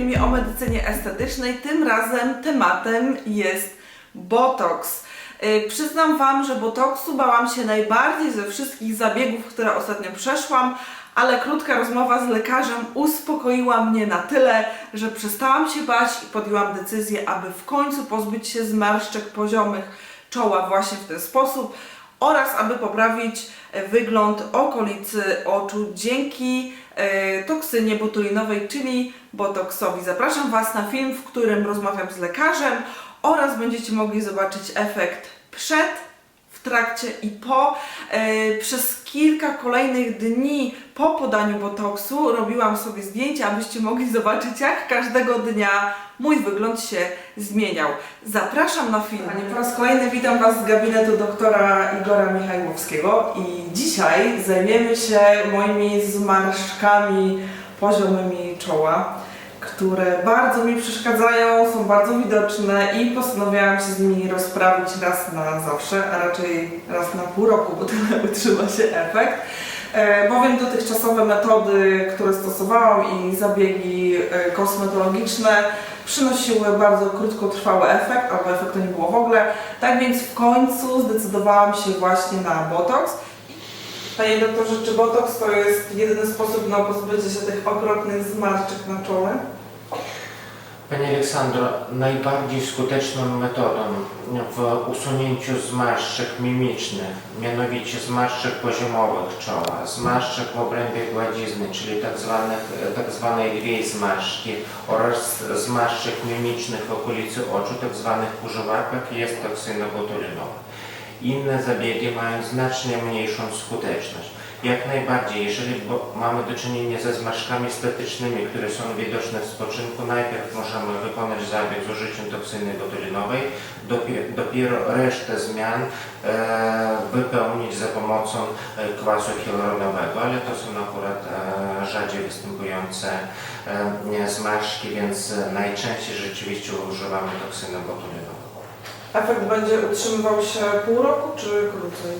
filmie o medycynie estetycznej. Tym razem tematem jest botoks. Yy, Przyznam Wam, że botoksu bałam się najbardziej ze wszystkich zabiegów, które ostatnio przeszłam, ale krótka rozmowa z lekarzem uspokoiła mnie na tyle, że przestałam się bać i podjęłam decyzję, aby w końcu pozbyć się zmarszczek poziomych czoła właśnie w ten sposób oraz aby poprawić e, wygląd okolicy oczu dzięki e, toksynie botulinowej, czyli botoksowi. Zapraszam Was na film, w którym rozmawiam z lekarzem oraz będziecie mogli zobaczyć efekt przed, w trakcie i po. E, przez kilka kolejnych dni po podaniu botoksu robiłam sobie zdjęcia, abyście mogli zobaczyć, jak każdego dnia mój wygląd się zmieniał. Zapraszam na film. Panie, po raz kolejny witam Was z gabinetu doktora Igora Michajłowskiego i dzisiaj zajmiemy się moimi zmarszczkami poziomymi czoła, które bardzo mi przeszkadzają, są bardzo widoczne i postanowiłam się z nimi rozprawić raz na zawsze, a raczej raz na pół roku, bo tyle utrzyma się efekt. E, bowiem dotychczasowe metody, które stosowałam i zabiegi e, kosmetologiczne przynosiły bardzo krótkotrwały efekt, albo efektu nie było w ogóle. Tak więc w końcu zdecydowałam się właśnie na botoks. Panie doktorze, czy botoks to jest jedyny sposób na pozbycie się tych okropnych zmarszczek na czole? Pani Aleksandro, najbardziej skuteczną metodą w usunięciu zmarszczek mimicznych, mianowicie zmarszczek poziomowych czoła, zmarszczek w obrębie gładzizny, czyli tak, zwanych, tak zwanej dwie zmarszczki oraz zmarszczek mimicznych w okolicy oczu, tak zwanych kurzywarkach jest toksyna botulinowa. Inne zabiegi mają znacznie mniejszą skuteczność. Jak najbardziej, jeżeli mamy do czynienia ze zmarszczkami estetycznymi, które są widoczne w spoczynku, najpierw możemy wykonać zabieg z użyciem toksyny botulinowej, dopie- dopiero resztę zmian e, wypełnić za pomocą e, kwasu hialuronowego, ale to są akurat e, rzadziej występujące e, zmarszczki, więc e, najczęściej rzeczywiście używamy toksyny botulinową. Efekt będzie utrzymywał się pół roku czy krócej?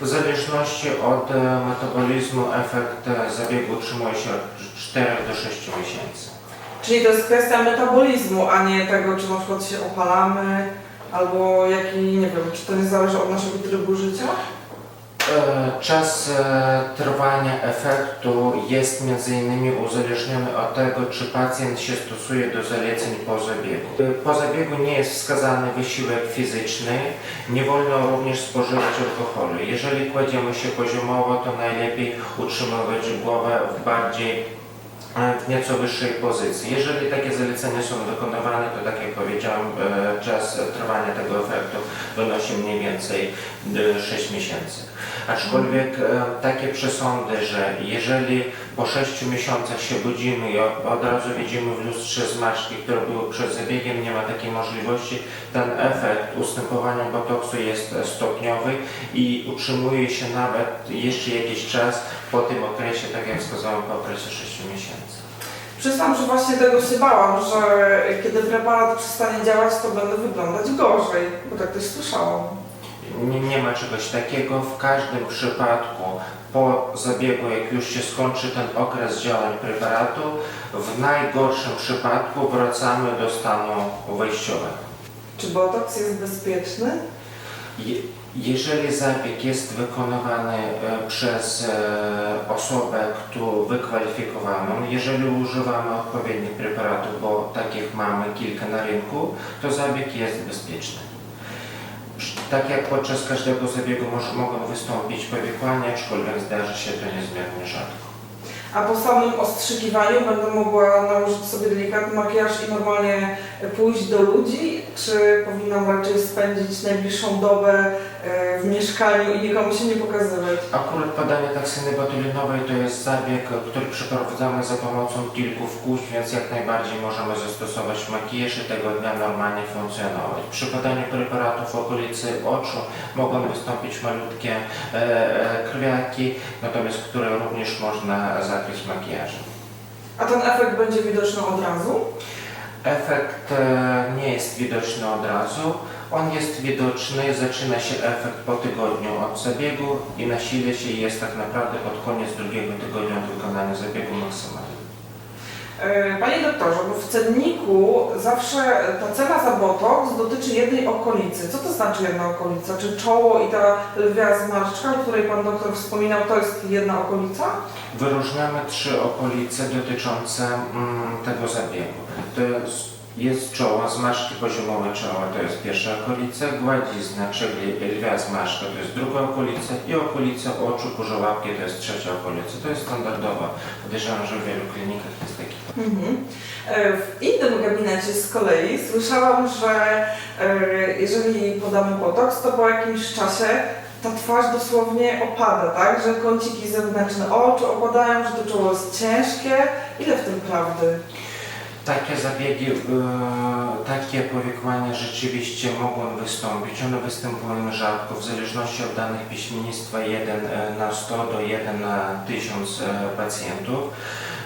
W zależności od e, metabolizmu efekt e, zabiegu utrzymuje się od 4 do 6 miesięcy. Czyli to jest kwestia metabolizmu, a nie tego, czy na przykład się opalamy, albo jaki, nie wiem, czy to nie zależy od naszego trybu życia? E, Czas e, trwania efektu jest m.in. uzależniony od tego, czy pacjent się stosuje do zaleceń po zabiegu. E, Po zabiegu nie jest wskazany wysiłek fizyczny, nie wolno również spożywać alkoholu. Jeżeli kładziemy się poziomowo, to najlepiej utrzymywać głowę w bardziej w nieco wyższej pozycji. Jeżeli takie zalecenia są wykonywane, to tak jak powiedziałem, e, czas trwania tego efektu wynosi mniej więcej e, 6 miesięcy. Aczkolwiek e, takie przesądy, że jeżeli po 6 miesiącach się budzimy i od, razu widzimy w lustrze zmarszczki, które były przed zabiegiem, nie ma takiej możliwości, ten efekt ustępowania botoksu jest e, stopniowy i utrzymuje się nawet jeszcze jakiś czas po tym okresie, tak jak wskazałem, po okresie 6 miesięcy. Przyznam, że właśnie tego się bałam, że kiedy preparat przestanie działać, to będę wyglądać gorzej, bo tak też słyszałam. Nie, nie ma czegoś takiego. W każdym przypadku po zabiegu, jak już się skończy ten okres działań preparatu, w najgorszym przypadku wracamy do stanu wejściowego. Czy botoks jest bezpieczny? Je- Jeżeli zabieg jest wykonywany e, przez e, osobę którą wykwalifikowaną, jeżeli używamy odpowiednich preparatów, bo takich mamy kilka na rynku, to zabieg jest bezpieczny. Tak jak podczas każdego zabiegu mogą wystąpić powikłania, aczkolwiek zdarzy się to niezmiernie rzadko. A po samym ostrzykiwaniu będę mogła nałożyć sobie delikatny makijaż i normalnie pójść do ludzi? Czy powinnam raczej spędzić najbliższą dobę e, w mieszkaniu i nikomu się nie pokazywać? Akurat podanie toksyny botulinowej to jest zabieg, który przeprowadzamy za pomocą kilku wkłuć, więc jak najbardziej możemy zastosować makijaż i tego dnia normalnie funkcjonować. Przy podaniu preparatów w okolicy oczu mogą wystąpić malutkie e, e, krwiaki, natomiast które również można zakryć makijażem. A ten efekt będzie widoczny od razu? Efekt e, nie jest widoczny od razu. On jest widoczny, zaczyna się efekt po tygodniu od zabiegu i nasila się jest tak naprawdę pod koniec drugiego tygodnia od wykonania zabiegu maksymalny. E, Panie doktorze, bo w cenniku zawsze ta cena za botoks dotyczy jednej okolicy. Co to znaczy jedna okolica? Czy czoło i ta lwia zmarszczka, o której Pan doktor wspominał, to jest jedna okolica? Wyróżniamy trzy okolice dotyczące mm, tego zabiegu. To jest, jest czoło, zmarszczki poziomowe czoła to jest pierwsza okolica, gładzizna, czyli lwia zmarszczka to jest druga okolica i okolica oczu, kurzu łapki to jest trzecia okolica. To jest standardowa. Podejrzewam, że w wielu klinikach jest taki. Mhm. E, W innym gabinecie z kolei słyszałam, że e, jeżeli podamy botoks, to po jakimś czasie ta twarz dosłownie opada, tak? Że kąciki zewnętrzne oczu opadają, że to czoło jest ciężkie. Ile w tym prawdy? Takie zabiegi, e, takie powikłania rzeczywiście mogą wystąpić. One występują rzadko, w zależności od danych piśmiennictwa 1 na 100 do 1 na 1000 e, pacjentów.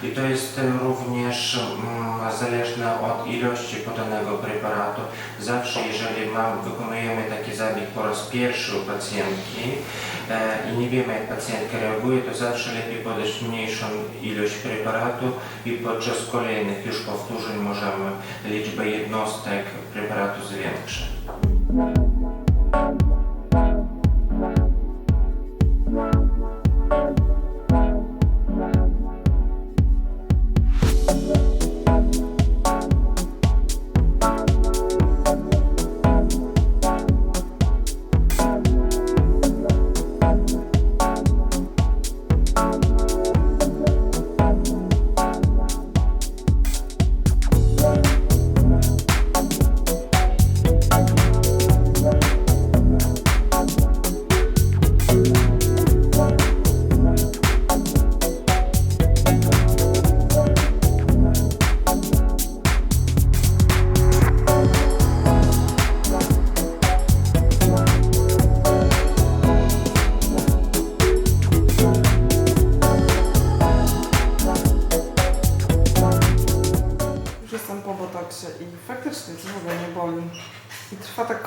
I to jest również mm, zależne od ilości podanego preparatu. Zawsze jeżeli mam, wykonujemy taki zabieg po raz pierwszy u pacjentki e, i nie wiemy jak pacjentka reaguje, to zawsze lepiej podać mniejszą ilość preparatu i podczas kolejnych już powtórzeń możemy liczbę jednostek preparatu zwiększyć.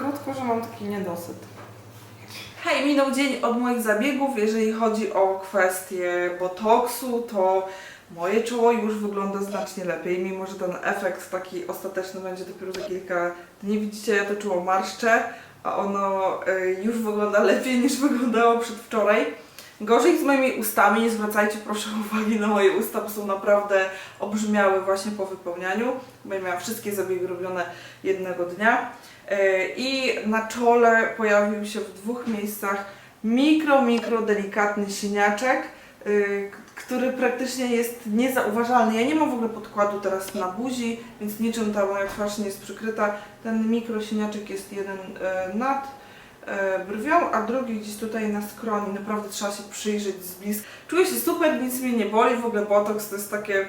Krótko, że mam taki niedosyt. Hej, minął dzień od moich zabiegów. Jeżeli chodzi o kwestię botoksu, to moje czoło już wygląda znacznie lepiej, mimo że ten efekt taki ostateczny będzie dopiero za kilka dni. Widzicie, ja to czoło marszczę, a ono y, już wygląda lepiej niż wyglądało przedwczoraj. Gorzej z moimi ustami, nie zwracajcie proszę uwagi na moje usta, bo są naprawdę obrzmiały właśnie po wypełnianiu, bo ja miałam wszystkie zabiegi robione jednego dnia. E, I na czole pojawił się w dwóch miejscach mikro, mikro delikatny siniaczek, k- który praktycznie jest niezauważalny. Ja nie mam w ogóle podkładu teraz na buzi, więc niczym ta moja twarz nie jest przykryta. Ten mikro siniaczek jest jeden e, nad e, brwią, a drugi gdzieś tutaj na skroni. Naprawdę trzeba się przyjrzeć z bliska. Czuję się super, nic mnie nie boli. W ogóle botoks to jest takie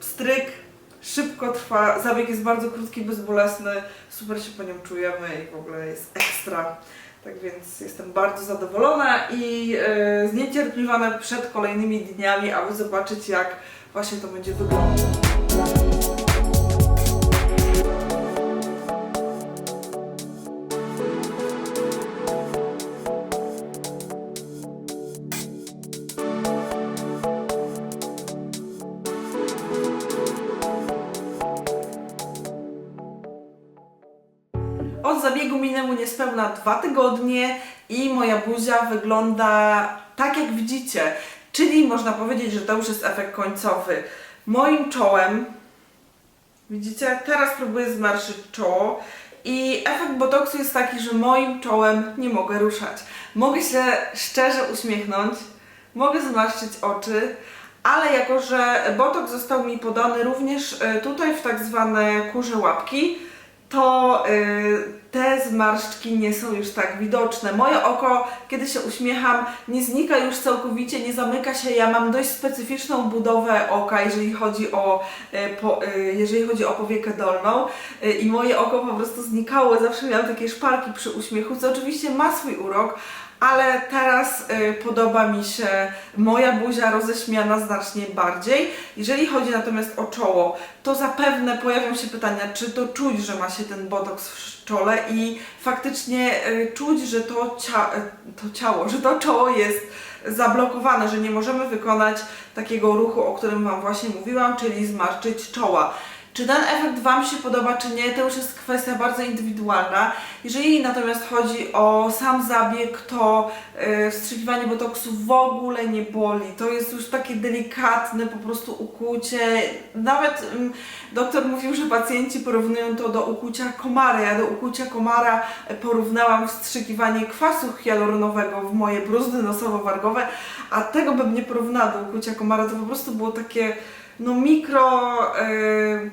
pstryk, szybko trwa, zabieg jest bardzo krótki, bezbolesny, super się po nim czujemy i w ogóle jest ekstra. Tak więc jestem bardzo zadowolona i e, zniecierpliwiona przed kolejnymi dniami, aby zobaczyć jak właśnie to będzie wyglądać. Niespełna dwa tygodnie i moja buzia wygląda tak jak widzicie. Czyli można powiedzieć, że to już jest efekt końcowy. Moim czołem, widzicie, teraz próbuję zmarszyć czoło i efekt botoksu jest taki, że moim czołem nie mogę ruszać. Mogę się szczerze uśmiechnąć, mogę zmarszczyć oczy, ale jako, że botok został mi podany również e, tutaj w tak zwane kurze łapki, to y, te zmarszczki nie są już tak widoczne. Moje oko, kiedy się uśmiecham, nie znika już całkowicie, nie zamyka się. Ja mam dość specyficzną budowę oka, jeżeli chodzi o, y, y, jeżeli chodzi o powiekę dolną. I moje oko po prostu znikało. Zawsze miałam takie szparki przy uśmiechu, co oczywiście ma swój urok, ale teraz y, podoba mi się moja buzia roześmiana znacznie bardziej. Jeżeli chodzi natomiast o czoło, to zapewne pojawią się pytania, czy to czuć, że ma się ten botoks w czole i faktycznie y, czuć, że to, cia- y, to ciało, że to czoło jest zablokowane, że nie możemy wykonać takiego ruchu, o którym Wam właśnie mówiłam, czyli zmarszczyć czoła. Czy ten efekt Wam się podoba, czy nie, to już jest kwestia bardzo indywidualna. Jeżeli natomiast chodzi o sam zabieg, to yy, wstrzykiwanie botoksu w ogóle nie boli. To jest już takie delikatne po prostu ukłucie. Nawet ym, doktor mówił, że pacjenci porównują to do ukłucia komara. Ja do ukłucia komara porównałam wstrzykiwanie kwasu hialuronowego w moje bruzdy nosowo-wargowe, a tego bym nie porównała do ukłucia komara. To po prostu było takie no mikro yy,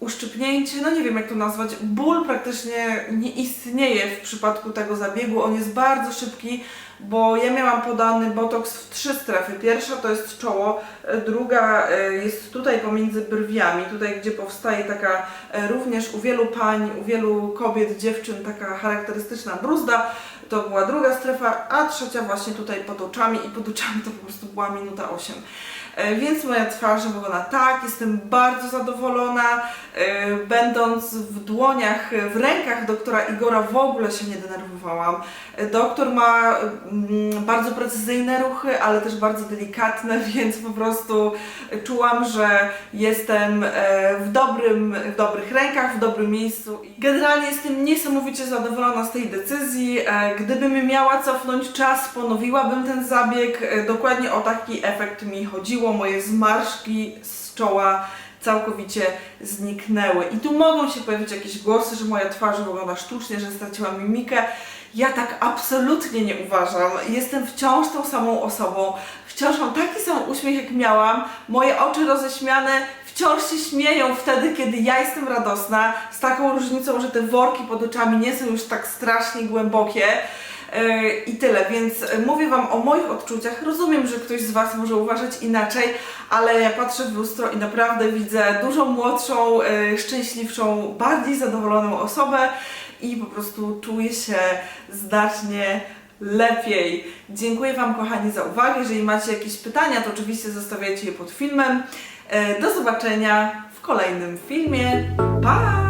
uszczypnięcie, no nie wiem jak to nazwać, ból praktycznie nie istnieje w przypadku tego zabiegu, on jest bardzo szybki, bo ja miałam podany botoks w trzy strefy. Pierwsza to jest czoło, druga e, jest tutaj pomiędzy brwiami, tutaj gdzie powstaje taka e, również u wielu pań, u wielu kobiet, dziewczyn taka charakterystyczna bruzda, to była druga strefa, a trzecia właśnie tutaj pod oczami i pod oczami to po prostu była minuta 8. E, Więc moja twarz wygląda tak, jestem bardzo zadowolona. E, Będąc w dłoniach, w rękach doktora Igora w ogóle się nie denerwowałam. E, Doktor ma mm, bardzo precyzyjne ruchy, ale też bardzo delikatne, więc po prostu czułam, że jestem w, dobrym, w dobrych rękach, w dobrym miejscu. Generalnie jestem niesamowicie zadowolona z tej decyzji. Gdybym miała cofnąć czas, ponowiłabym ten zabieg. Dokładnie o taki efekt mi chodziło. Moje zmarszki z czoła całkowicie zniknęły. I tu mogą się pojawić jakieś głosy, że moja twarz wygląda sztucznie, że straciłam mimikę. Ja tak absolutnie nie uważam. Jestem wciąż tą samą osobą. Wciąż mam taki sam uśmiech, jak miałam. Moje oczy roześmiane wciąż się śmieją wtedy, kiedy ja jestem radosna. Z taką różnicą, że te worki pod oczami nie są już tak strasznie głębokie. Yy, I tyle, więc mówię Wam o moich odczuciach. Rozumiem, że ktoś z Was może uważać inaczej, ale ja patrzę w lustro i naprawdę widzę dużo młodszą, yy, szczęśliwszą, bardziej zadowoloną osobę i po prostu czuję się znacznie lepiej. Dziękuję Wam, kochani, za uwagę. Jeżeli macie jakieś pytania, to oczywiście zostawiajcie je pod filmem. Yy, Do zobaczenia w kolejnym filmie. Pa!